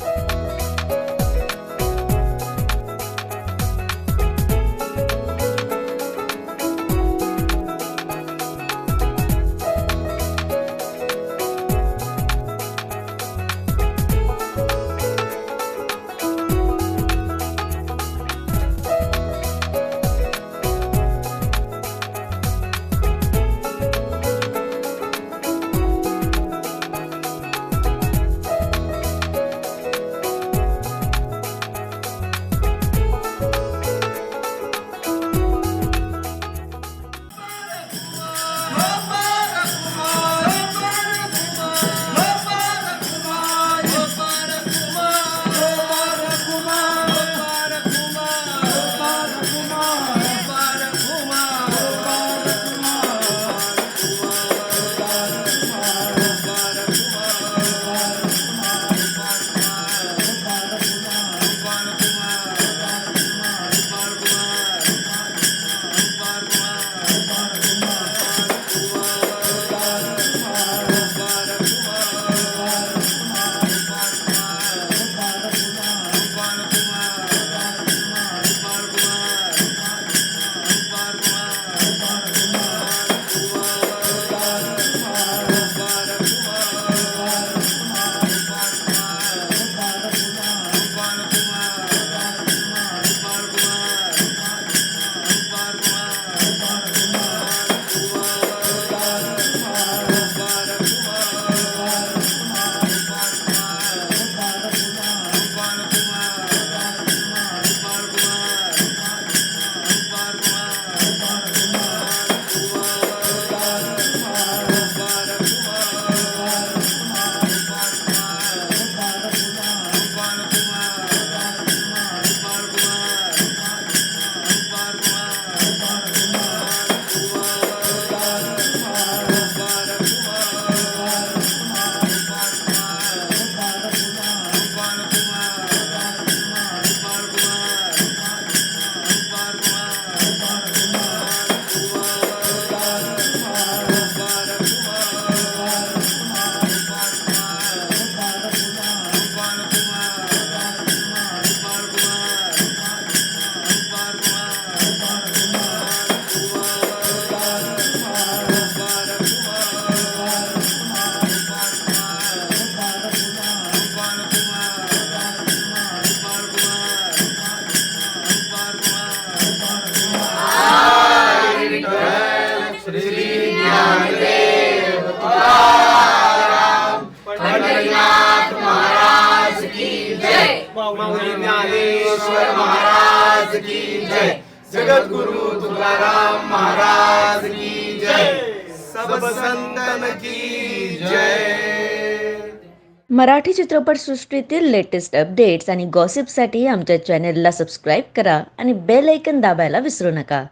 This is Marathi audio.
Bye. माऊली ज्ञानेश्वर महाराज की जय. जगद्गुरु तुकाराम महाराज की जय. सब संतन की जय. मराठी चित्रपटसृष्टीतील लेटेस्ट अपडेट्स आणि गॉसिपसाठी आमच्या चॅनेलला सबस्क्राईब करा आणि बेल ऐकन दाबायला विसरू नका.